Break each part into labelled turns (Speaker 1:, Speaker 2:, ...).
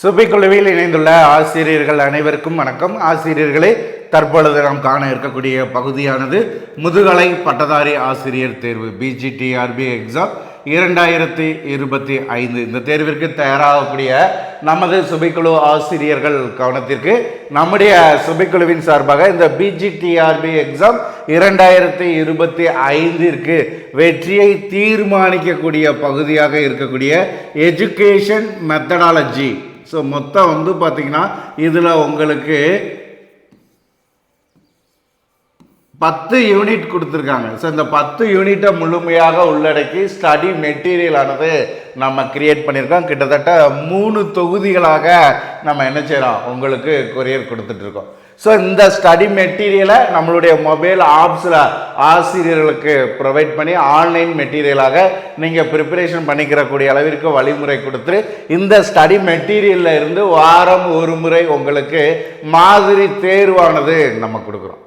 Speaker 1: சுபிக்குழுவில் இணைந்துள்ள ஆசிரியர்கள் அனைவருக்கும் வணக்கம். ஆசிரியர்களே தற்பொழுது நாம் காண இருக்கக்கூடிய பகுதியானது முதுகலை பட்டதாரி ஆசிரியர் தேர்வு பிஜிடிஆர்பி எக்ஸாம் இரண்டாயிரத்தி இருபத்தி ஐந்து. இந்த தேர்விற்கு தயாராகக்கூடிய நமது சுபிக்குழு ஆசிரியர்கள் கவனத்திற்கு நம்முடைய சுபிக்குழுவின் சார்பாக இந்த பிஜிடிஆர்பி எக்ஸாம் இரண்டாயிரத்தி இருபத்தி ஐந்திற்கு வெற்றியை தீர்மானிக்கக்கூடிய பகுதியாக இருக்கக்கூடிய எஜுகேஷன் மெத்தடாலஜி ஸோ மொத்தம் வந்து பார்த்திங்கன்னா இதில் உங்களுக்கு பத்து யூனிட் கொடுத்துருக்காங்க. ஸோ இந்த பத்து யூனிட்டை முழுமையாக உள்ளடக்கி ஸ்டடி மெட்டீரியல் ஆனது நம்ம கிரியேட் பண்ணியிருக்கோம். கிட்டத்தட்ட மூணு தொகுதிகளாக நம்ம என்ன செய்கிறோம் உங்களுக்கு கொரியர் கொடுத்துட்ருக்கோம் ஸோ இந்த ஸ்டடி மெட்டீரியலை நம்மளுடைய மொபைல் ஆப்ஸில் ஆசிரியர்களுக்கு ப்ரொவைட் பண்ணி ஆன்லைன் மெட்டீரியலாக நீங்கள் ப்ரிப்பரேஷன் பண்ணிக்கிறக்கூடிய அளவிற்கு வழிமுறை கொடுத்து இந்த ஸ்டடி மெட்டீரியலில் இருந்து வாரம் ஒரு முறை உங்களுக்கு மாதிரி தேர்வானது நம்ம கொடுக்குறோம்.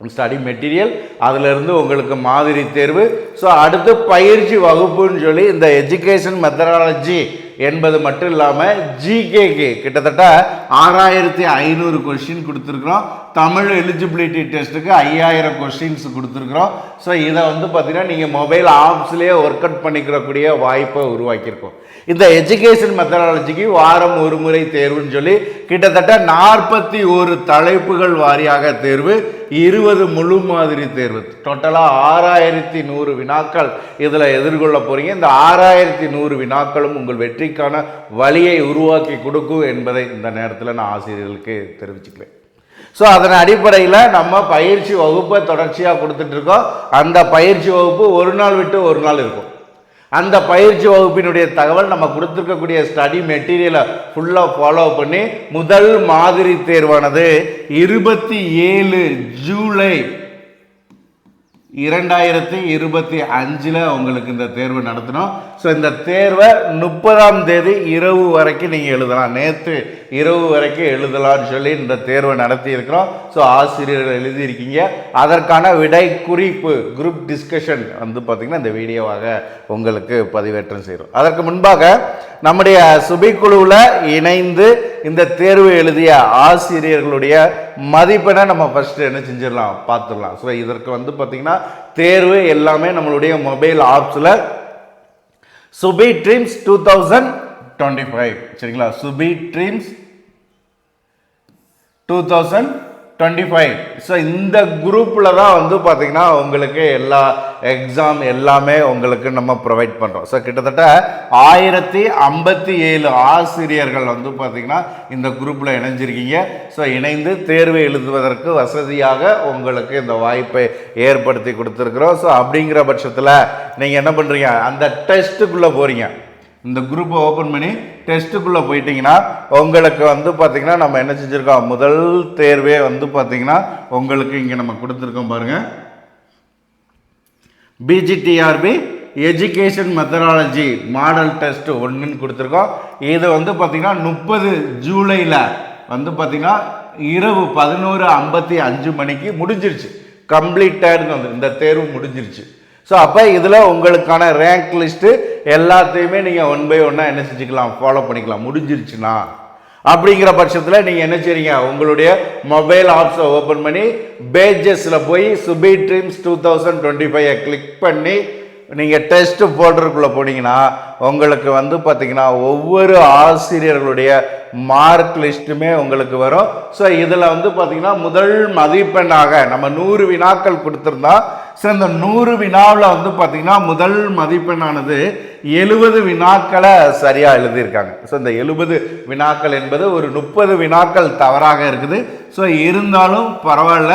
Speaker 1: ஸ்டடி மெட்டீரியல் அதிலிருந்து உங்களுக்கு மாதிரி தேர்வு. ஸோ அடுத்து பயிற்சி வகுப்புன்னு சொல்லி இந்த எஜுகேஷன் மெத்தடாலஜி என்பது மட்டும் இல்லாமல் ஜிகேக்கு கிட்டத்தட்ட ஆறாயிரத்தி ஐநூறு கொஷின் கொடுத்துருக்குறோம். தமிழ் எலிஜிபிலிட்டி டெஸ்ட்டுக்கு ஐயாயிரம் கொஷின்ஸ் கொடுத்துருக்குறோம். ஸோ இதை வந்து பார்த்திங்கன்னா நீங்கள் மொபைல் ஆப்ஸ்லேயே ஒர்க் அவுட் பண்ணிக்கிறக்கூடிய வாய்ப்பை உருவாக்கியிருக்கோம். இந்த எஜுகேஷன் மெத்தடாலஜிக்கு வாரம் ஒரு முறை தேர்வுன்னு சொல்லி கிட்டத்தட்ட நாற்பத்தி ஒரு தலைப்புகள் வாரியாக தேர்வு இருபது முழு மாதிரி தேர்வு. டோட்டலாக ஆறாயிரத்தி நூறு வினாக்கள் இதில் எதிர்கொள்ள போகிறீங்க இந்த ஆறாயிரத்தி நூறு வினாக்களும் உங்கள் வெற்றிக்கான வழியை உருவாக்கி கொடுக்கும் என்பதை இந்த நேரத்தில் நான் ஆசிரியர்களுக்கு தெரிவிச்சுக்கிறேன். ஸோ அதன் அடிப்படையில் நம்ம பயிற்சி வகுப்பை தொடர்ச்சியாக கொடுத்துட்ருக்கோம் அந்த பயிற்சி வகுப்பு ஒரு நாள் விட்டு ஒரு நாள் இருக்கும். அந்த பயிற்சி வகுப்பினுடைய தகவல் நம்ம கொடுத்துருக்கக்கூடிய ஸ்டடி மெட்டீரியலை ஃபுல்லாக ஃபாலோ பண்ணி முதல் மாதிரி தேர்வானது இருபத்தி ஏழு ஜூலை இரண்டாயிரத்தி இருபத்தி அஞ்சில் உங்களுக்கு இந்த தேர்வு நடத்தணும். ஸோ இந்த தேர்வை முப்பதாம் தேதி இரவு வரைக்கும் நீங்கள் எழுதலாம். நேற்று இரவு வரைக்கும் எழுதலாம்னு சொல்லி இந்த தேர்வை நடத்தி இருக்கிறோம் ஸோ ஆசிரியர்கள் எழுதியிருக்கீங்க. அதற்கான விடை குறிப்பு குரூப் டிஸ்கஷன் வந்து பார்த்திங்கன்னா இந்த வீடியோவாக உங்களுக்கு பதிவேற்றம் செய்கிறோம். அதற்கு முன்பாக நம்முடைய சுபிக்குழுவில் இணைந்து இந்த தேர்வு எழுதிய ஆசிரியர்களுடைய மதிப்பெண்ணை நம்ம ஃபஸ்ட்டு என்ன செஞ்சிடலாம்? பார்த்துடலாம். ஸோ இதற்கு வந்து பார்த்திங்கன்னா தேர்வு எல்லாமே நம்மளுடைய mobile ஆப்ஸில் Subi dreams two thousand twenty five சரிங்களா? Subi dreams two thousand twenty five so இந்த குரூப்பில் தான் வந்து பார்த்திங்கன்னா உங்களுக்கு எல்லா எக்ஸாம் எல்லாமே உங்களுக்கு நம்ம ப்ரொவைட் பண்ணுறோம் ஸோ கிட்டத்தட்ட ஆயிரத்தி ஐம்பத்தி ஏழு ஆசிரியர்கள் வந்து பார்த்திங்கன்னா இந்த குரூப்பில் இணைஞ்சிருக்கீங்க. ஸோ இணைந்து தேர்வு எழுதுவதற்கு வசதியாக உங்களுக்கு இந்த வாய்ப்பை ஏற்படுத்தி கொடுத்துருக்குறோம். ஸோ அப்படிங்கிற பட்சத்தில் நீங்கள் என்ன பண்ணுறீங்க அந்த டெஸ்ட்டுக்குள்ளே போகிறீங்க இந்த குரூப்பை ஓப்பன் பண்ணி டெஸ்ட்டுக்குள்ளே போயிட்டீங்கன்னா உங்களுக்கு வந்து பார்த்திங்கன்னா நம்ம என்ன செஞ்சுருக்கோம்? முதல் தேர்வே வந்து பார்த்திங்கன்னா உங்களுக்கு இங்கே நம்ம கொடுத்துருக்கோம் பாருங்கள் PGTRB education methodology model test ஒன்றுன்னு கொடுத்துருக்கோம். இது வந்து பார்த்திங்கன்னா முப்பது ஜூலையில் வந்து பார்த்திங்கன்னா இரவு பதினோரு ஐம்பத்தி அஞ்சு மணிக்கு முடிஞ்சிருச்சு. கம்ப்ளீட்டட்னு வந்து இந்த தேர்வு முடிஞ்சிருச்சு. ஸோ அப்போ இதில் உங்களுக்கான ரேங்க் லிஸ்ட்டு எல்லாத்தையுமே நீங்கள் ஒன் பை ஒன்னாக என்ன செஞ்சுக்கலாம் ஃபாலோ பண்ணிக்கலாம். முடிஞ்சிருச்சுன்னா அப்படிங்கிற பட்சத்தில் நீங்கள் என்ன செய்றீங்க? உங்களுடைய மொபைல் ஆப்ஸை ஓப்பன் பண்ணி பேஜஸில் போய் Subi dreams two thousand twenty ஃபைவை கிளிக் பண்ணி நீங்கள் டெஸ்ட் ஃபோல்டருக்குள்ளே போனீங்கன்னா உங்களுக்கு வந்து பார்த்தீங்கன்னா ஒவ்வொரு ஆசிரியர்களுடைய மார்க் லிஸ்ட்டுமே உங்களுக்கு வரும். ஸோ இதில் வந்து பார்த்தீங்கன்னா முதல் மதிப்பெண்ணாக நம்ம நூறு வினாக்கள் கொடுத்துருந்தா ஸோ இந்த நூறு வினாவில் வந்து பார்த்தீங்கன்னா முதல் மதிப்பெண்ணானது எழுபது வினாக்களை சரியாக எழுதியிருக்காங்க. ஸோ இந்த எழுபது வினாக்கள் என்பது ஒரு முப்பது வினாக்கள் தவறாக இருக்குது. ஸோ இருந்தாலும் பரவாயில்ல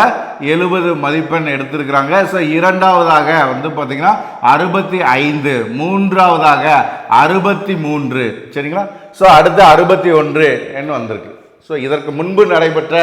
Speaker 1: எழுபது மதிப்பெண் எடுத்திருக்கிறாங்க. ஸோ இரண்டாவதாக வந்து பார்த்தீங்கன்னா அறுபத்தி ஐந்து மூன்றாவதாக அறுபத்தி மூன்று. சரிங்களா? ஸோ அடுத்து அறுபத்தி ஒன்று என்று வந்திருக்கு. ஸோ இதற்கு முன்பு நடைபெற்ற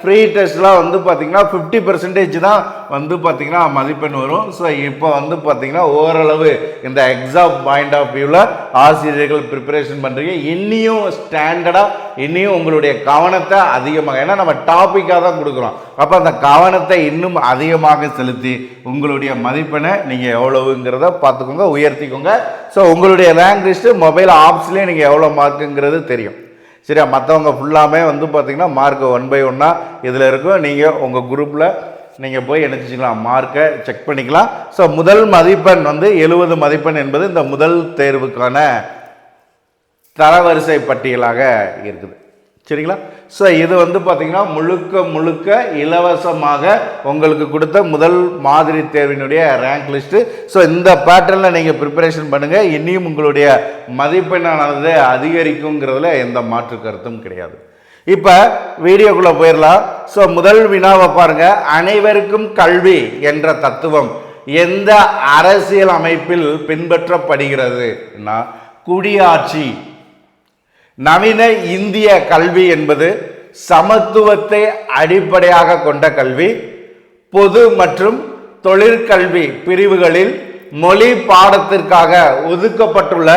Speaker 1: ஃப்ரீ டெஸ்ட்லாம் வந்து பார்த்திங்கன்னா ஃபிஃப்டி பர்சன்டேஜ் தான் வந்து பார்த்திங்கன்னா மதிப்பெண் வரும். ஸோ இப்போ வந்து பார்த்திங்கன்னா ஓரளவு இந்த எக்ஸாம் பாயிண்ட் ஆஃப் வியூவில் ஆசிரியர்கள் ப்ரிப்பரேஷன் பண்ணுறீங்க இன்னியும் ஸ்டாண்டர்டாக இன்னியும் உங்களுடைய கவனத்தை அதிகமாக ஏன்னா நம்ம டாப்பிக்காக தான் கொடுக்குறோம். அப்போ அந்த கவனத்தை இன்னும் அதிகமாக செலுத்தி உங்களுடைய மதிப்பெண்ணை நீங்கள் எவ்வளவுங்கிறத பார்த்துக்கோங்க உயர்த்திக்கோங்க. ஸோ உங்களுடைய ரேங்க் லிஸ்ட்டு மொபைல் ஆப்ஸ்லேயே நீங்கள் எவ்வளோ மார்க்குங்கிறது தெரியும். சரியா மற்றவங்க ஃபுல்லாமே வந்து பார்த்திங்கன்னா மார்க் ஒன் பை ஒன்னாக இதில் இருக்கும். நீங்கள் உங்கள் குரூப்பில் நீங்கள் போய் என்ன செஞ்சுக்கலாம் மார்க்கை செக் பண்ணிக்கலாம். ஸோ முதல் மதிப்பெண் வந்து எழுபது மதிப்பெண் என்பது இந்த முதல் தேர்வுக்கான தரவரிசை பட்டியலாக இருக்குது. சரிங்களா? ஸோ இது வந்து பார்த்திங்கன்னா முழுக்க முழுக்க இலவசமாக உங்களுக்கு கொடுத்த முதல் மாதிரி தேர்வினுடைய ரேங்க் லிஸ்ட்டு ஸோ இந்த பேட்டர்னில் நீங்கள் ப்ரிப்பரேஷன் பண்ணுங்கள் இனியும் உங்களுடைய மதிப்பெண்ணானது அதிகரிக்குங்கிறதுல எந்த மாற்று கருத்தும் கிடையாது. இப்போ வீடியோக்குள்ளே போயிடலாம் ஸோ முதல் வினாவை பாருங்கள் அனைவருக்கும் கல்வி என்ற தத்துவம் எந்த அரசியல் அமைப்பில் பின்பற்றப்படுகிறது குடியாட்சி. நவீன இந்திய கல்வி என்பது சமத்துவத்தை அடிப்படையாக கொண்ட கல்வி. பொது மற்றும் தொழிற்கல்வி பிரிவுகளில் மொழி பாடத்திற்காக ஒதுக்கப்பட்டுள்ள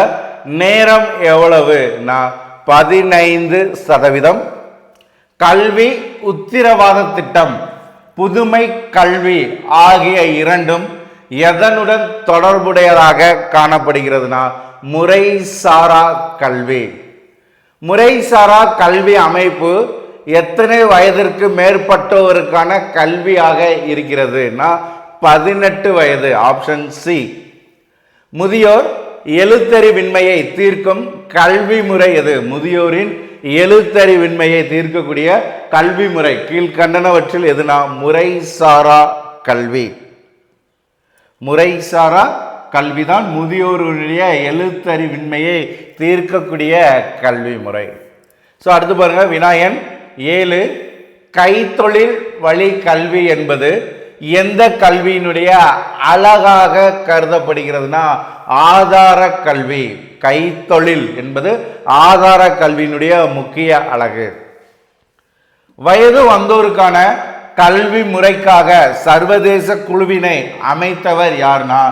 Speaker 1: நேரம் எவ்வளவு? நான் பதினைந்து சதவீதம். கல்வி உத்திரவாத திட்டம் புதுமை கல்வி ஆகிய இரண்டும் எதனுடன் தொடர்புடையதாக காணப்படுகிறதுனா முறைசாரா கல்வி. முறைசாரா கல்வி அமைப்பு எத்தனை வயதிற்கு மேற்பட்டோருக்கான கல்வியாக இருக்கிறதுனா பதினெட்டு வயது ஆப்ஷன் சி முதியோர் எழுத்தறிவின்மையை தீர்க்கும் கல்வி முறை எது? முதியோரின் எழுத்தறிவின்மையை தீர்க்கக்கூடிய கல்வி முறை. கீழ்கண்டனவற்றில் எதுனா? முறைசாரா கல்வி. முறைசாரா கல்விதான் முதியோருடைய எழுத்தறிவின்மையை தீர்க்கக்கூடிய கல்வி முறை ஸோ அடுத்து பாருங்கள் விநாயகன் ஏழு கைத்தொழில் வழி கல்வி என்பது எந்த கல்வியினுடைய அழகாக கருதப்படுகிறதுனா ஆதார கல்வி கைத்தொழில் என்பது ஆதார கல்வியினுடைய முக்கிய அழகு. வயது வந்தோருக்கான கல்வி முறைக்காக சர்வதேச குழுவினை அமைத்தவர் யார்னா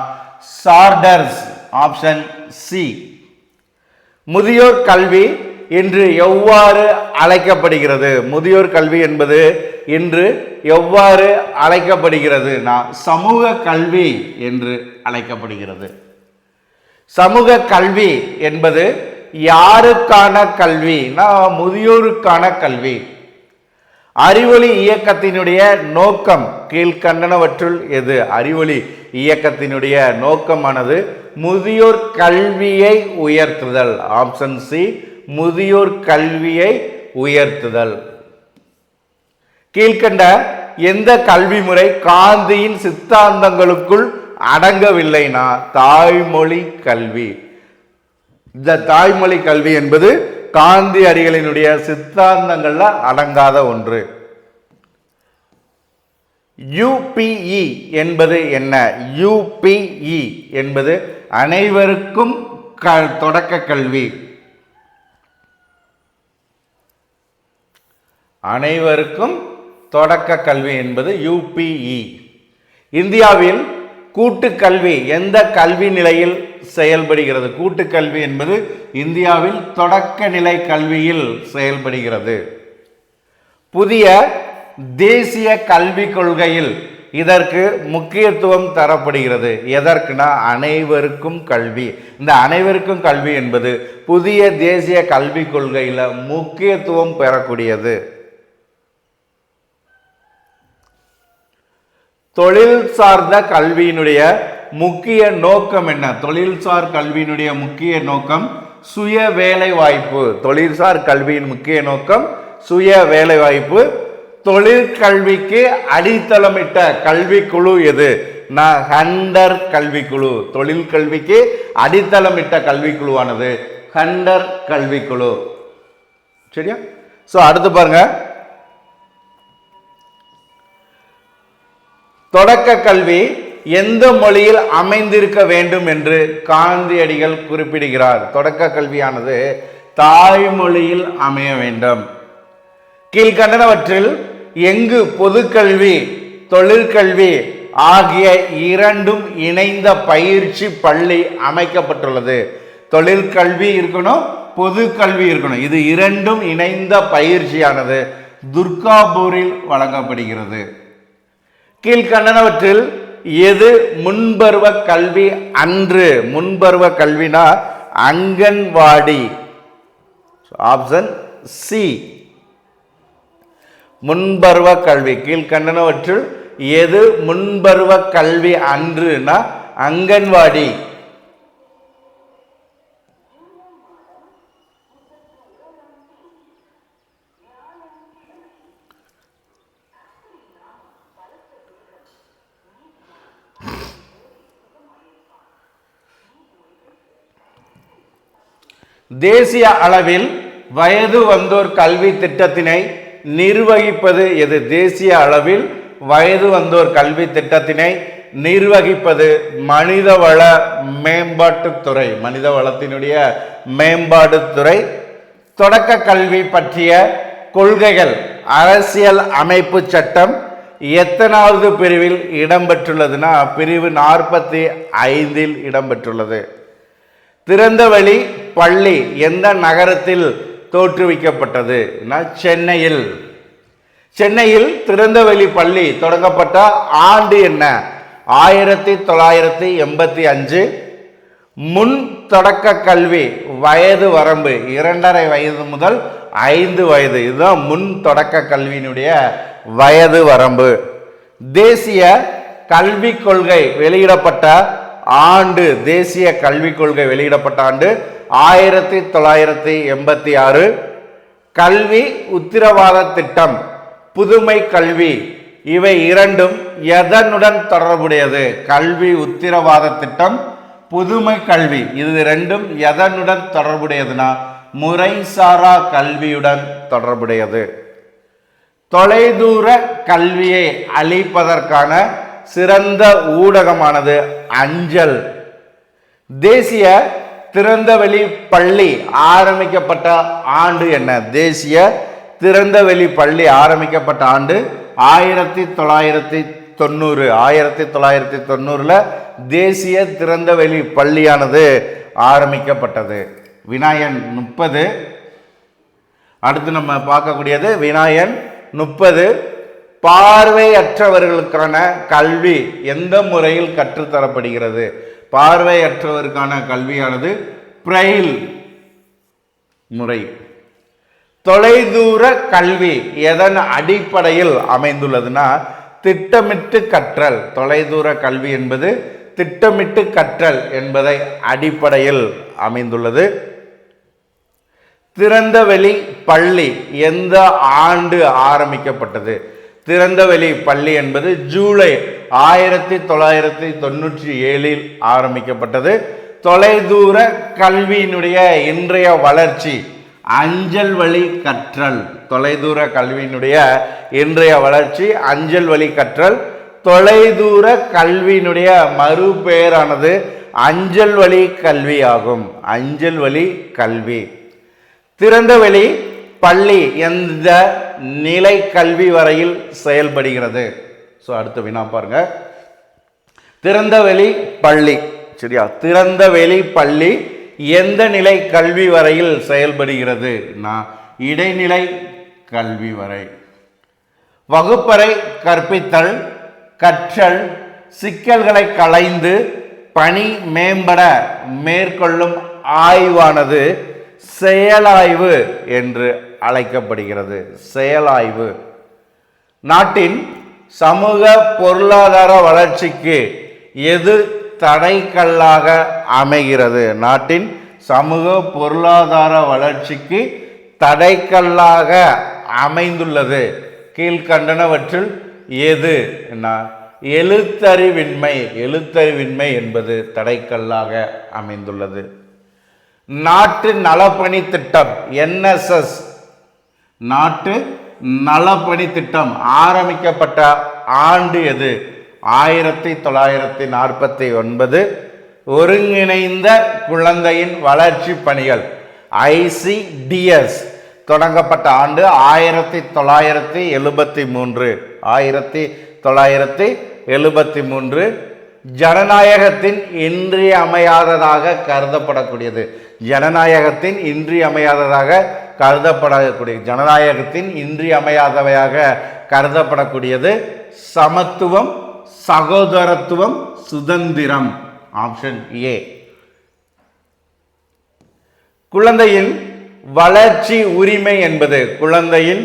Speaker 1: சார்டர்ஸ் ஆப்ஷன் சி முதியோர் கல்வி இன்று எவ்வாறு அழைக்கப்படுகிறது? முதியோர் கல்வி என்பது இன்று எவ்வாறு அழைக்கப்படுகிறது? சமூக கல்வி என்று அழைக்கப்படுகிறது. சமூக கல்வி என்பது யாருக்கான கல்வி? முதியோருக்கான கல்வி. அறிவொளி இயக்கத்தினுடைய நோக்கம் கீழ்கண்டனவற்றுள் எது? அறிவொளி இயக்கத்தினுடைய நோக்கமானது முதியோர் கல்வியை உயர்த்துதல். ஆப்ஷன் சி முதியோர் கல்வியை உயர்த்துதல். கீழ்கண்ட எந்த கல்வி முறை காந்தியின் சித்தாந்தங்களுக்குள் அடங்கவில்லைனா? தாய்மொழி கல்வி. இந்த தாய்மொழி கல்வி என்பது காந்தி அடிகளினுடைய சித்தாந்தங்களில் அடங்காத ஒன்று. யுபிஇ என்பது என்ன? யுபிஇ என்பது அனைவருக்கும் க தொடக்க கல்வி. அனைவருக்கும் தொடக்க கல்வி என்பது யுபிஇ இந்தியாவில் கூட்டு கல்வி எந்த கல்வி நிலையில் செயல்படுகிறது. கூட்டுக்கல்வி என்பது இந்தியாவில் தொடக்க நிலை கல்வியில் செயல்படுகிறது. புதிய தேசிய கல்விக் கொள்கையில் இதற்கு முக்கியத்துவம் தரப்படுகிறது. எதற்குனா அனைவருக்கும் கல்வி. இந்த அனைவருக்கும் கல்வி என்பது புதிய தேசிய கல்விக் கொள்கையில் முக்கியத்துவம் பெறக்கூடியது. தொழில் சார்ந்த கல்வியினுடைய முக்கிய நோக்கம் என்ன? தொழில்சார் கல்வியினுடைய முக்கிய நோக்கம் சுய வேலை வாய்ப்பு தொழில்சார் கல்வியின் முக்கிய நோக்கம் சுய வேலை வாய்ப்பு தொழிற்கல்விக்கு அடித்தளமிட்ட கல்விக்குழு எது? நான் ஹண்டர் கல்விக்குழு. தொழில் கல்விக்கு அடித்தளமிட்ட கல்விக்குழுவானது. ஹண்டர் கல்விக்குழு. சரியா? ஸோ அடுத்து பாருங்க. தொடக்க கல்வி எந்த மொழியில் அமைந்திருக்க வேண்டும் என்று காந்தியடிகள் குறிப்பிடுகிறார். தொடக்க கல்வியானது தாய்மொழியில் அமைய வேண்டும். கீழ்கண்டனவற்றில் எங்கு பொதுக்கல்வி தொழிற்கல்வி ஆகிய இரண்டும் இணைந்த பயிற்சி பள்ளி அமைக்கப்பட்டுள்ளது. தொழிற்கல்வி இருக்கணும் பொது கல்வி இருக்கணும். இது இரண்டும் இணைந்த பயிற்சியானது துர்காபூரில் வழங்கப்படுகிறது. கீழ்கண்டனவற்றில் எது முன்பருவ கல்வி அன்று? முன்பருவ கல்வினா அங்கன்வாடி. ஆப்ஷன் சி முன்பருவ கல்வி கீழ்கண்டனவற்றில் எது முன்பருவ கல்வி அன்றுனா அங்கன்வாடி. தேசிய அளவில் வயது வந்தோர் கல்வி திட்டத்தினை நிர்வகிப்பது எது? தேசிய அளவில் வயது வந்தோர் கல்வி திட்டத்தினை நிர்வகிப்பது மனிதவள மேம்பாட்டுத்துறை மனித வளத்தினுடைய மேம்பாட்டுத்துறை தொடக்க கல்வி பற்றிய கொள்கைகள் அரசியல் அமைப்பு சட்டம் எத்தனாவது பிரிவில் இடம்பெற்றுள்ளதுன்னா பிரிவு நாற்பத்தி ஐந்தில் இடம்பெற்றுள்ளது. திறந்தவெளி பள்ளி எந்த நகரத்தில் தோற்றுவிக்கப்பட்டது? சென்னையில். சென்னையில் திறந்தவெளி பள்ளி தொடங்கப்பட்ட ஆண்டு என்ன? ஆயிரத்தி தொள்ளாயிரத்தி எண்பத்தி அஞ்சு. முன் தொடக்க கல்வி வயது வரம்பு இரண்டரை வயது முதல் ஐந்து வயது. இதுதான் முன் தொடக்க கல்வியினுடைய வயது வரம்பு. தேசிய கல்விக் கொள்கை வெளியிடப்பட்ட ஆண்டு தேசிய கல்விக் கொள்கை வெளியிடப்பட்ட ஆண்டு ஆயிரத்தி தொள்ளாயிரத்தி எண்பத்தி ஆறு. கல்வி உத்திரவாத திட்டம் புதுமை கல்வி இவை இரண்டும் எதனுடன் தொடர்புடையது? கல்வி உத்திரவாத திட்டம் புதுமை கல்வி இது ரெண்டும் எதனுடன் தொடர்புடையதுன்னா முறைசாரா கல்வியுடன் தொடர்புடையது. தொலைதூர கல்வியை அளிப்பதற்கான சிறந்த ஊடகமானது அஞ்சல். தேசிய திறந்தவெளி பள்ளி ஆரம்பிக்கப்பட்ட ஆண்டு என்ன? தேசிய திறந்தவெளி பள்ளி ஆரம்பிக்கப்பட்ட ஆண்டு ஆயிரத்தி தொள்ளாயிரத்தி தொண்ணூறு. ஆயிரத்தி தொள்ளாயிரத்தி தொண்ணூறில் தேசிய திறந்தவெளி பள்ளியானது ஆரம்பிக்கப்பட்டது. விநாயகன் முப்பது. அடுத்து நம்ம பார்க்கக்கூடியது விநாயகன் முப்பது. பார்வையற்றவர்களுக்கான கல்வி எந்த முறையில் கற்றுத்தரப்படுகிறது? பார்வையற்றவருக்கான கல்வியானது பிரெயில் முறை. தொலைதூர கல்வி எதன் அடிப்படையில் அமைந்துள்ளதுன்னா திட்டமிட்டு கற்றல். தொலைதூர கல்வி என்பது திட்டமிட்டு கற்றல் என்பதை அடிப்படையில் அமைந்துள்ளது. திறந்தவெளி பள்ளி எந்த ஆண்டு ஆரம்பிக்கப்பட்டது? திறந்தவெளி பள்ளி என்பது ஜூலை ஆயிரத்தி தொள்ளாயிரத்தி தொண்ணூற்றி ஏழில் ஆரம்பிக்கப்பட்டது. தொலைதூர கல்வியினுடைய இன்றைய வளர்ச்சி அஞ்சல் வழி கற்றல். தொலைதூர கல்வியினுடைய இன்றைய வளர்ச்சி அஞ்சல் வழி கற்றல். தொலைதூர கல்வியினுடைய மறுபெயரானது அஞ்சல் வழி கல்வி ஆகும் அஞ்சல் வழி கல்வி. திறந்தவெளி பள்ளி எந்த நிலை கல்வி வரையில் செயல்படுகிறது? ஸோ அடுத்த வினா பாருங்க. திறந்தவெளி பள்ளி. சரியா? திறந்தவெளி பள்ளி எந்த நிலை கல்வி வரையில் செயல்படுகிறது? நான் இடைநிலை கல்வி வரை. வகுப்பறை கற்பித்தல் கற்றல் சிக்கல்களை களைந்து பணி மேம்பட மேற்கொள்ளும் ஆய்வானது செயலாய்வு என்று அழைக்கப்படுகிறது. செயலாய்வு. நாட்டின் சமூக பொருளாதார வளர்ச்சிக்கு எது தடைக்கல்லாக அமைகிறது? நாட்டின் சமூக பொருளாதார வளர்ச்சிக்கு தடைக்கல்லாக அமைந்துள்ளது. கீழ்கண்டனவற்றில் எது? என்ன எழுத்தறிவின்மை. எழுத்தறிவின்மை என்பது தடைக்கல்லாக அமைந்துள்ளது. நாட்டு நலப்பணி திட்டம் என்எஸ்எஸ் நாட்டு நலப்பணி திட்டம் ஆரம்பிக்கப்பட்ட ஆண்டு எது? ஆயிரத்தி தொள்ளாயிரத்தி நாற்பத்தி ஒன்பது. ஒருங்கிணைந்த குழந்தையின் வளர்ச்சி பணிகள் ஐசிடிஎஸ் தொடங்கப்பட்ட ஆண்டு ஆயிரத்தி தொள்ளாயிரத்தி எழுபத்தி மூன்று. ஆயிரத்தி தொள்ளாயிரத்தி எழுபத்தி மூன்று ஜனநாயகத்தின் இன்றியமையாததாக கருதப்படக்கூடியது. ஜனநாயகத்தின் இன்றியமையாததாக கருதப்படக்கூடிய ஜனநாயகத்தின் இன்றியமையாதவையாக கருதப்படக்கூடியது சமத்துவம் சகோதரத்துவம் சுதந்திரம். ஆப்ஷன் ஏ குழந்தையின் வளர்ச்சி உரிமை என்பது குழந்தையின்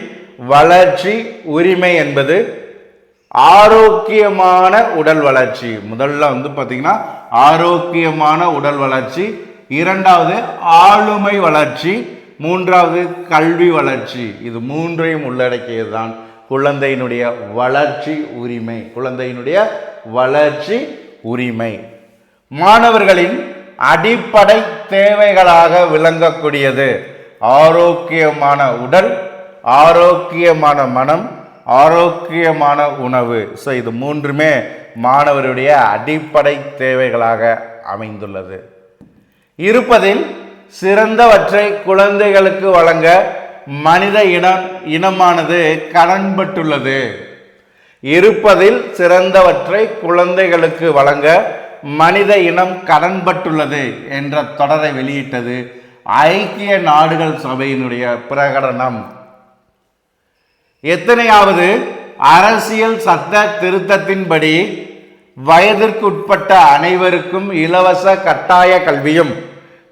Speaker 1: வளர்ச்சி உரிமை என்பது ஆரோக்கியமான உடல் வளர்ச்சி. முதல்ல வந்து பார்த்தீங்கன்னா ஆரோக்கியமான உடல் வளர்ச்சி. இரண்டாவது ஆளுமை வளர்ச்சி. மூன்றாவது கல்வி வளர்ச்சி. இது மூன்றையும் உள்ளடக்கியது தான் குழந்தையினுடைய வளர்ச்சி உரிமை. குழந்தையினுடைய வளர்ச்சி உரிமை. மாணவர்களின் அடிப்படை தேவைகளாக விளங்கக்கூடியது. ஆரோக்கியமான உடல் ஆரோக்கியமான மனம் ஆரோக்கியமான உணவு. ஸோ இது மூன்றுமே மாணவருடைய அடிப்படை தேவைகளாக அமைந்துள்ளது. இருப்பதில் சிறந்தவற்றை குழந்தைகளுக்கு வழங்க மனித இனம் இனமானது கடன்பட்டுள்ளது. இருப்பதில் சிறந்தவற்றை குழந்தைகளுக்கு வழங்க மனித இனம் கடன்பட்டுள்ளது என்ற தொடரை வெளியிட்டது ஐக்கிய நாடுகள் சபையினுடைய பிரகடனம். எத்தனையாவது அரசியல் சட்ட திருத்தத்தின்படி வயதிற்குட்பட்ட அனைவருக்கும் இலவச கட்டாய கல்வியும்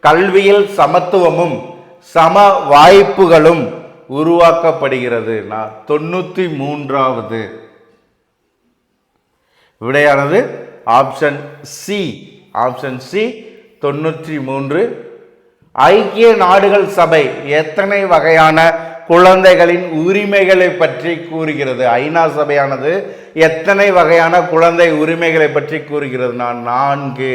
Speaker 1: கல்வியில் சமத்துவமும் சம வாய்ப்புகளும் உருவாக்கப்படுகிறது. நான் தொண்ணூற்றி மூன்றாவது விடையானது ஆப்ஷன் சி ஆப்ஷன் சி தொண்ணூற்றி மூன்று ஐக்கிய நாடுகள் சபை எத்தனை வகையான குழந்தைகளின் உரிமைகளை பற்றி கூறுகிறது? ஐநா சபையானது எத்தனை வகையான குழந்தை உரிமைகளை பற்றி கூறுகிறது? நான் நான்கு.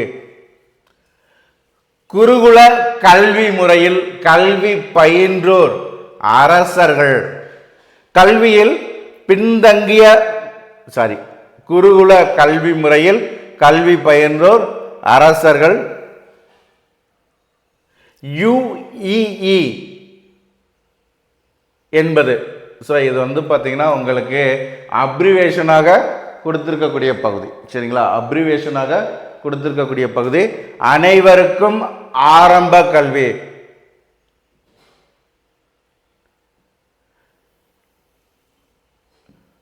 Speaker 1: குருகுல கல்வி முறையில் கல்வி பயின்றோர் அரசர்கள். கல்வியில் பின்தங்கிய சாரி குருகுல கல்வி முறையில் கல்வி பயின்றோர் அரசர்கள். யுஇஇ என்பது. ஸோ இது வந்து பார்த்தீங்கன்னா உங்களுக்கு அப்ரிவேஷனாக கொடுத்துருக்கக்கூடிய பகுதி. சரிங்களா? அப்ரிவேஷனாக கொடுத்துருக்கக்கூடிய பகுதி. அனைவருக்கும் ஆரம்ப கல்வி.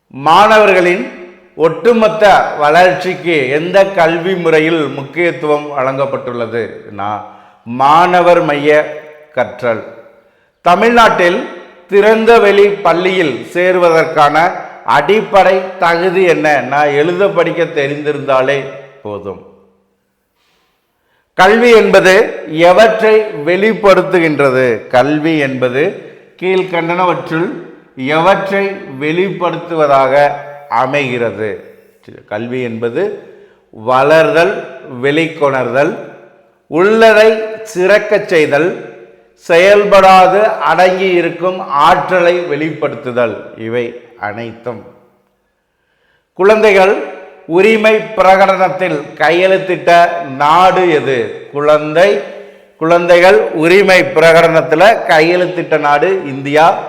Speaker 1: மாணவர்களின் ஒட்டுமொத்த வளர்ச்சிக்கு எந்த கல்வி முறையில் முக்கியத்துவம் வழங்கப்பட்டுள்ளது? நான் மாணவர் மைய கற்றல். தமிழ்நாட்டில் திறந்தவெளி பள்ளியில் சேருவதற்கான அடிப்படை தகுதி என்ன? நான் எழுத படிக்க தெரிந்திருந்தாலே போதும். கல்வி என்பது எவற்றை வெளிப்படுத்துகின்றது? கல்வி என்பது கீழ்கண்டனவற்றுள் எவற்றை வெளிப்படுத்துவதாக அமைகிறது. கல்வி என்பது வளர்தல் வெளிக்கொணர்தல் உள்ளதை சிறக்கச் செய்தல் செயல்படாது அடங்கி இருக்கும் ஆற்றலை வெளிப்படுத்துதல். இவை அனைத்தும். குழந்தைகள் உரிமை பிரகடனத்தில் கையெழுத்திட்ட நாடு எது? குழந்தை. குழந்தைகள் உரிமை பிரகடனத்தில் கையெழுத்திட்ட நாடு இந்தியா.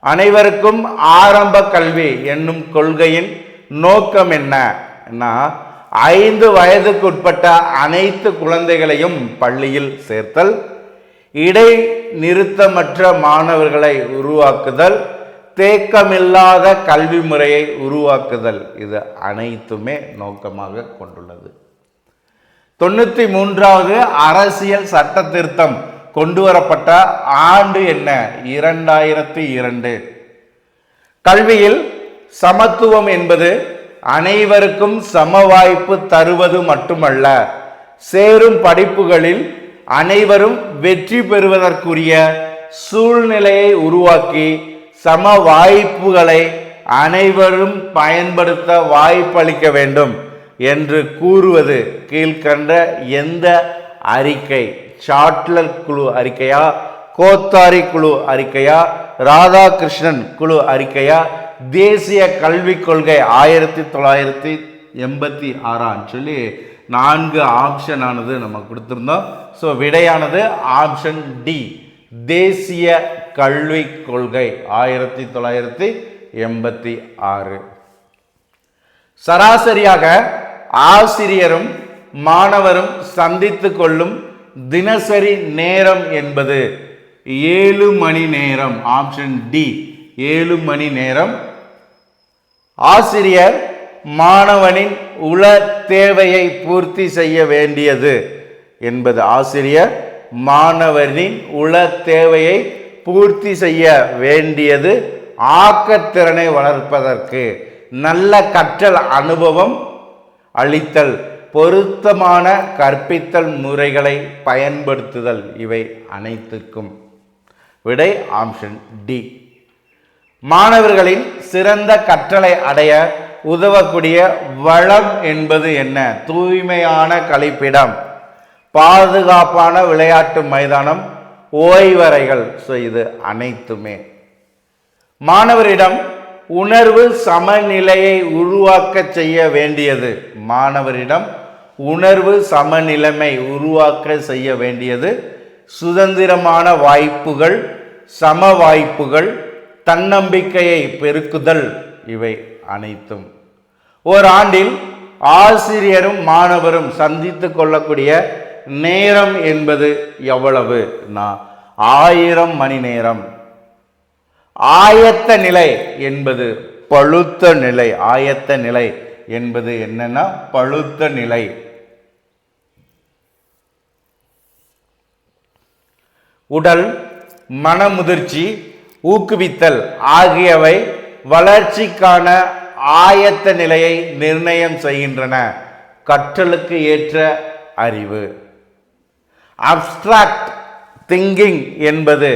Speaker 1: அனைவருக்கும் ஆரம்ப கல்வி என்னும் கொள்கையின் நோக்கம் என்னன்னா ஐந்து வயதுக்குட்பட்ட அனைத்து குழந்தைகளையும் பள்ளியில் சேர்த்தல் இடை நிறுத்தமற்ற மாணவர்களை உருவாக்குதல் தேக்கமில்லாத கல்வி முறையை உருவாக்குதல் இது அனைத்துமே நோக்கமாக கொண்டுள்ளது. தொண்ணூற்றி மூன்றாவது அரசியல் சட்ட திருத்தம் கொண்டு வரப்பட்ட ஆண்டு என்ன? இரண்டாயிரத்தி இரண்டு. கல்வியில் சமத்துவம் என்பது அனைவருக்கும் சம வாய்ப்பு தருவது மட்டுமல்ல சேரும் படிப்புகளில் அனைவரும் வெற்றி பெறுவதற்குரிய சூழ்நிலையை உருவாக்கி சம வாய்ப்புகளை அனைவரும் பயன்படுத்த வாய்ப்பளிக்க வேண்டும் என்று கூறுவது கீழ்கண்ட எந்த அறிக்கை? சாட்லர் குழு அறிக்கையா? கோத்தாரி குழு அறிக்கையா? ராதாகிருஷ்ணன் குழு அறிக்கையா? தேசிய கல்விக் கொள்கை ஆயிரத்தி தொள்ளாயிரத்தி எண்பத்தி ஆறான்னு சொல்லி நான்கு ஆப்ஷன் ஆனது நம்ம கொடுத்துருந்தோம். ஸோ விடையானது ஆப்ஷன் டி தேசிய கல்விக் கொள்கை ஆயிரத்தி தொள்ளாயிரத்தி எண்பத்தி ஆறு. சராசரியாக ஆசிரியரும் மாணவரும் சந்தித்து கொள்ளும் தினசரி நேரம் என்பது ஏழு மணி நேரம் ஆப்ஷன் டி ஏழு மணி நேரம். ஆசிரியர் மாணவனின் உள தேவையை பூர்த்தி செய்ய வேண்டியது என்பது ஆசிரியர் மாணவனின் உள தேவையை பூர்த்தி செய்ய வேண்டியது ஆக்கத்திறனை வளர்ப்பதற்கு. நல்ல கற்றல் அனுபவம் அளித்தல் பொருத்தமான கற்பித்தல் முறைகளை பயன்படுத்துதல் இவை அனைத்துக்கும். விடை ஆப்ஷன் டி. மாணவர்களின் சிறந்த கற்றலை அடைய உதவக்கூடிய வளம் என்பது என்ன? தூய்மையான கழிப்பிடம் பாதுகாப்பான விளையாட்டு மைதானம் ஓய்வறைகள் ஸோ இது அனைத்துமே. மாணவரிடம் உணர்வு சமநிலையை உருவாக்க செய்ய வேண்டியது. மாணவரிடம் உணர்வு சமநிலைமை உருவாக்க செய்ய வேண்டியது. சுதந்திரமான வாய்ப்புகள் சம வாய்ப்புகள் தன்னம்பிக்கையை பெருக்குதல் இவை அனைத்தும். ஓராண்டில் ஆசிரியரும் மாணவரும் சந்தித்து கொள்ளக்கூடிய நேரம் என்பது எவ்வளவு? நான் ஆயிரம் மணி நேரம். ஆயத்த நிலை என்பது பழுத்த நிலை. ஆயத்த நிலை என்பது என்னன்னா பழுத்த நிலை. உடல் மனமுதிர்ச்சி ஊக்குவித்தல் ஆகியவை வளர்ச்சிக்கான ஆயத்த நிலையை நிர்ணயம் செய்கின்றன. கற்றலுக்கு ஏற்ற அறிவு. அப்ஸ்ட்ராக்ட் திங்கிங் என்பது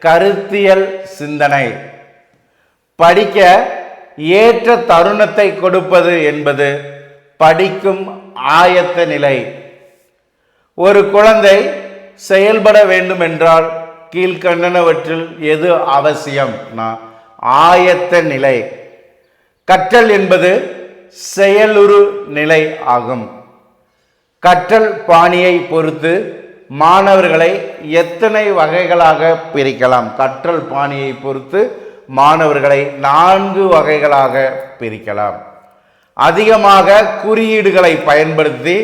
Speaker 1: கருத்தியல் சிந்தனை. படிக்க ஏற்ற தருணத்தை கொடுப்பது என்பது படிக்கும் ஆயத்த நிலை. ஒரு குழந்தை செயல்பட வேண்டும் என்றால் கீழ்கண்டனவற்றில் எது அவசியம்? ஆயத்த நிலை. கற்றல் என்பது செயலுறு நிலை ஆகும். கற்றல் பாணியை பொறுத்து மாணவர்களை எத்தனை வகைகளாக பிரிக்கலாம்? கற்றல் பாணியை பொறுத்து மாணவர்களை நான்கு வகைகளாக பிரிக்கலாம். அதிகமாக குறியீடுகளை பயன்படுத்தி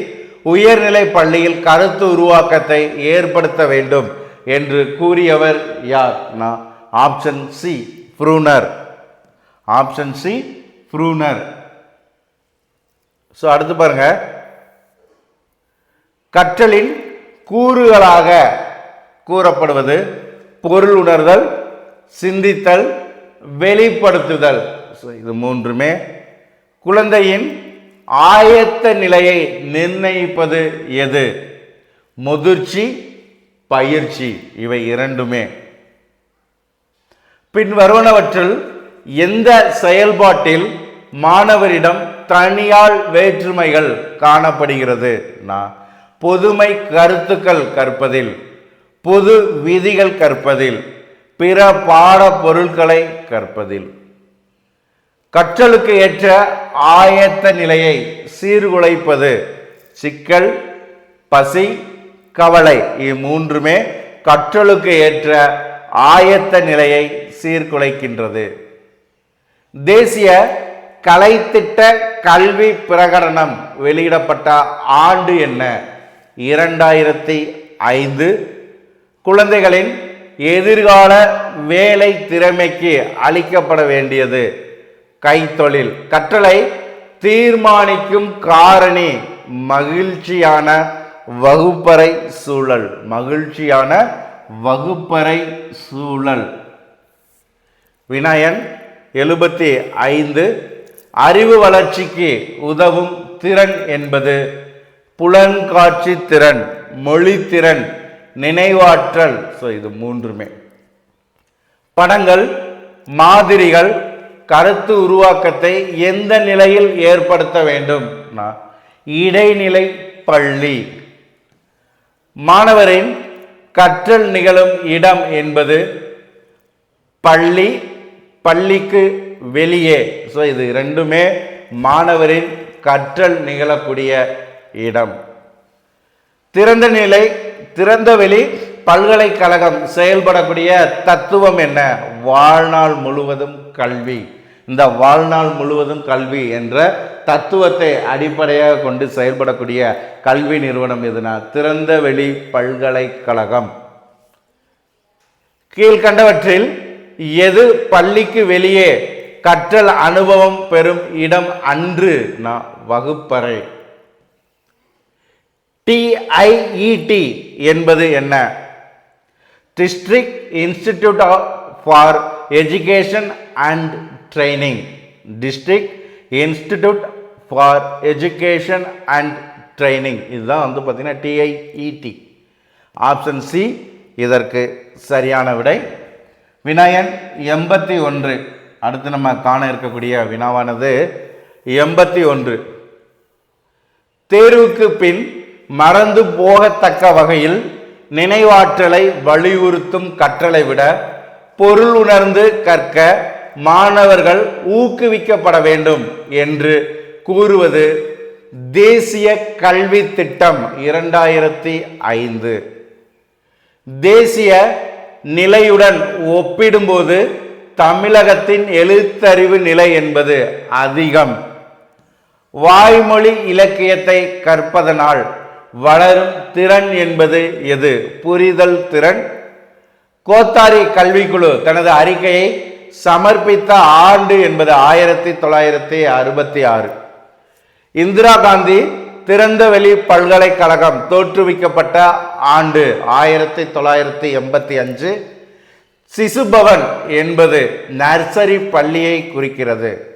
Speaker 1: உயர்நிலை பள்ளியில் கருத்து உருவாக்கத்தை ஏற்படுத்த வேண்டும் என்று கூறியவர் யார்? Option C Bruner. Option C Bruner. So அடுத்து பாருங்க. கற்றலின் கூறுகளாக கூறப்படுவது பொருள் உணர்தல் சிந்தித்தல் வெளிப்படுத்துதல். இது மூன்றுமே. குழந்தையின் ஆயத்த நிலையை நிர்ணயிப்பது எது? முதிர்ச்சி பயிற்சி. இவை இரண்டுமே. பின் வருவனவற்றில் எந்த செயல்பாட்டில் மாணவரிடம் தனியால் வேற்றுமைகள் காணப்படுகிறது? நான் பொதுமை கருத்துக்கள் கற்பதில் பொது விதிகள் கற்பதில் பிற பாட பொருட்களை கற்பதில். கற்றலுக்கு ஏற்ற ஆயத்த நிலையை சீர்குலைப்பது சிக்கல் பசி கவலை இம்மூன்றுமே கற்றலுக்கு ஏற்ற ஆயத்த நிலையை சீர்குலைக்கின்றது. தேசிய கலைத்திட்ட கல்வி பிரகடனம் வெளியிடப்பட்ட ஆண்டு என்ன? இரண்டாயிரத்தி ஐந்து குழந்தைகளின் எதிர்கால வேலை திறமைக்கு அளிக்கப்பட வேண்டியது. கைத்தொழில் கற்றலை தீர்மானிக்கும் காரணி மகிழ்ச்சியான வகுப்பறை சூழல். மகிழ்ச்சியான வகுப்பறை சூழல். வினயன் எழுபத்தி ஐந்து அறிவு வளர்ச்சிக்கு உதவும் திறன் என்பது புலன்காட்சி திறன் மொழித்திறன் நினைவாற்றல். ஸோ இது மூன்றுமே. படங்கள் மாதிரிகள் கருத்து உருவாக்கத்தை எந்த நிலையில் ஏற்படுத்த வேண்டும்? இடைநிலை பள்ளி. மாணவரின் கற்றல் நிகழும் இடம் என்பது பள்ளி பள்ளிக்கு வெளியே. ஸோ இது ரெண்டுமே மாணவரின் கற்றல் நிகழக்கூடிய இடம். திறந்த நிலை திறந்தவெளி பல்கலைக்கழகம் செயல்படக்கூடிய தத்துவம் என்ன? வாழ்நாள் முழுவதும் கல்வி. இந்த வாழ்நாள் முழுவதும் கல்வி என்ற தத்துவத்தை அடிப்படையாக கொண்டு செயல்படக்கூடிய கல்வி நிறுவனம் எதுனா? திறந்தவெளி பல்கலைக்கழகம். கீழ்கண்டவற்றில் எது பள்ளிக்கு வெளியே கற்றல் அனுபவம் பெறும் இடம் அன்று? நான் வகுப்பறை. டிஐஇடி என்பது என்ன? District institute for education and training district institute for education and training இதுதான் வந்து பார்த்திங்கன்னா டிஐஇடி ஆப்ஷன் சி இதற்கு சரியான விடை. வினயன் எண்பத்தி ஒன்று. அடுத்து நம்ம காண இருக்கக்கூடிய வினாவானது எண்பத்தி ஒன்று. தேர்வுக்கு பின் மறந்து போகத்தக்க வகையில் நினைவாற்றலை வலியுறுத்தும் கற்றலை விட பொருள் உணர்ந்து கற்க மாணவர்கள் ஊக்குவிக்கப்பட வேண்டும் என்று கூறுவது தேசிய கல்வி திட்டம் இரண்டாயிரத்தி ஐந்து. தேசிய நிலையுடன் ஒப்பிடும்போது தமிழகத்தின் எழுத்தறிவு நிலை என்பது அதிகம். வாய்மொழி இலக்கியத்தை கற்பதனால் வளரும் திறன் என்பது எது? புரிதல் திறன். கோத்தாரி கல்விக்குழு தனது அறிக்கையை சமர்ப்பித்த ஆண்டு என்பது ஆயிரத்தி தொள்ளாயிரத்தி அறுபத்தி ஆறு. இந்திரா காந்தி திறந்தவெளி பல்கலைக்கழகம் தோற்றுவிக்கப்பட்ட ஆண்டு ஆயிரத்தி தொள்ளாயிரத்தி எண்பத்தி அஞ்சு. சிசுபவன் என்பது நர்சரி பள்ளியை குறிக்கிறது.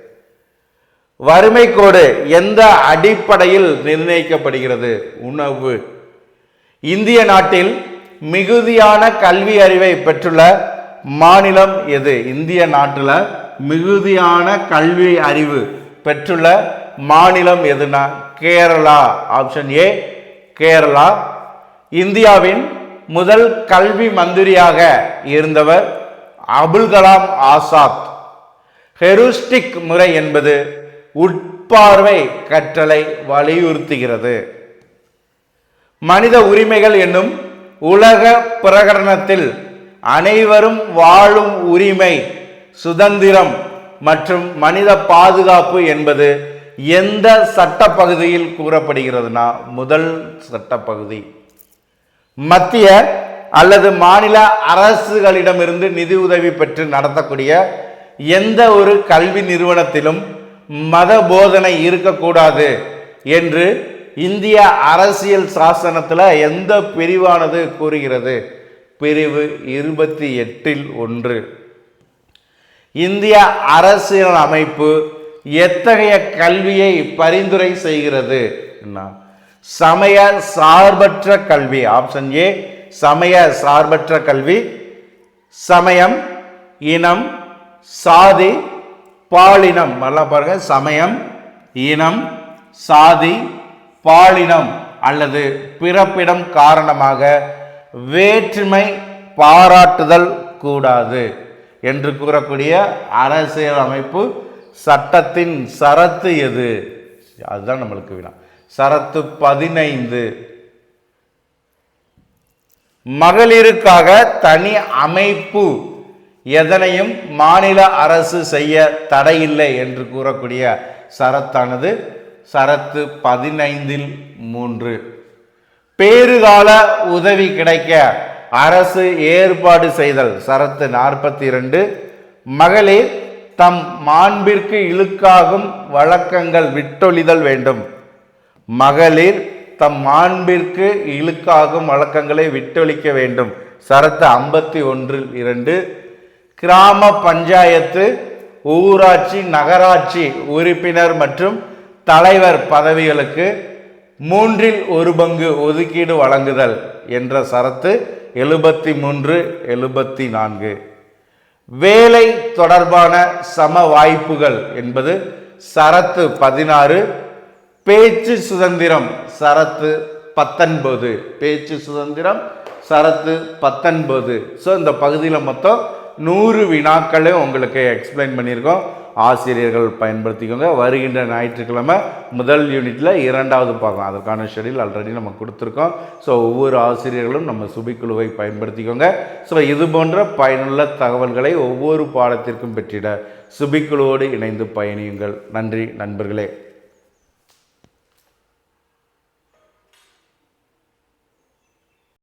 Speaker 1: வறுமை கோடு எந்த அடிப்படையில் நிர்ணயிக்கப்படுகிறது? உணவு. இந்திய நாட்டில் மிகுதியான கல்வி அறிவை பெற்றுள்ள மாநிலம் எது? இந்திய நாட்டில் மிகுதியான கல்வி அறிவு பெற்றுள்ள மாநிலம் எதுனா? கேரளா. Option A Kerala. இந்தியாவின் முதல் கல்வி மந்திரியாக இருந்தவர் அபுல் கலாம் ஆசாத். ஹெருஸ்டிக் முறை என்பது உட்பார்வை கற்றலை வலியுறுத்துகிறது. மனித உரிமைகள் என்னும் உலக பிரகடனத்தில் அனைவரும் வாழும் உரிமை சுதந்திரம் மற்றும் மனித பாதுகாப்பு என்பது எந்த சட்டப்பகுதியில் கூறப்படுகிறதுனா முதல் சட்டப்பகுதி. மத்திய அல்லது மாநில அரசுகளிடமிருந்து நிதி உதவி பெற்று நடத்தக்கூடிய எந்த ஒரு கல்வி நிறுவனத்திலும் மத போதனை இருக்கக்கூடாது என்று இந்திய அரசியல் சாசனத்தில் எந்த பிரிவானது கூறுகிறது? பிரிவு இருபத்தி எட்டில் ஒன்று. இந்திய அரசியல் அமைப்பு எத்தகைய கல்வியை பரிந்துரை செய்கிறது? சமய சார்பற்ற கல்வி. ஆப்ஷன் ஏ சமய சார்பற்ற கல்வி. சமயம் இனம் சாதி பாலினம். நல்லா பாருங்க. சமயம் இனம் சாதி பாலினம் அல்லது பிறப்பிடம் காரணமாக வேற்றுமை பாராட்டுதல் கூடாது என்று கூறக்கூடிய அரசியல் அமைப்பு சட்டத்தின் சரத்து எது? அதுதான் நம்மளுக்கு வினா. சரத்து பதினைந்து. மகளிருக்காக தனி அமைப்பு எதனையும் மாநில அரசு செய்ய தடையில்லை என்று கூறக்கூடிய சரத்தானது சரத்து பதினைந்தில் மூன்று. பேறுகால உதவி கிடைக்க அரசு ஏற்பாடு செய்தல் சரத்து நாற்பத்தி இரண்டு மகளிர் தம் மாண்பிற்கு இழுக்காகும் வழக்கங்கள் விட்டொழிதல் வேண்டும். மகளிர் தம் மாண்பிற்கு இழுக்காகும் வழக்கங்களை விட்டொழிக்க வேண்டும். சரத்து ஐம்பத்தி ஒன்றில் இரண்டு. கிராம பஞ்சாயத்து ஊராட்சி நகராட்சி உறுப்பினர் மற்றும் தலைவர் பதவிகளுக்கு மூன்றில் ஒரு பங்கு ஒதுக்கீடு வழங்குதல் என்ற சரத்து எழுபத்தி மூன்று எழுபத்தி நான்கு வேலை தொடர்பான சம வாய்ப்புகள் என்பது சரத்து பதினாறு பேச்சு சுதந்திரம் சரத்து பத்தொன்பது. பேச்சு சுதந்திரம் சரத்து பத்தொன்பது. ஸோ இந்த பகுதியில் மொத்தம் நூறு வினாக்களும் உங்களுக்கு எக்ஸ்பிளைன் பண்ணியிருக்கோம். ஆசிரியர்கள் பயன்படுத்திக்கோங்க. வருகின்ற ஞாயிற்றுக்கிழமை முதல் யூனிட்டில் இரண்டாவது பார்க்கலாம். அதற்கான ஷெடியூல் ஆல்ரெடி நம்ம கொடுத்துருக்கோம். ஸோ ஒவ்வொரு ஆசிரியர்களும் நம்ம சுபிக்குழுவை பயன்படுத்திக்கோங்க. ஸோ இது போன்ற பயனுள்ள தகவல்களை ஒவ்வொரு பாடத்திற்கும் பெற்றிட சுபிக்குழுவோடு இணைந்து பயணியுங்கள். நன்றி நண்பர்களே.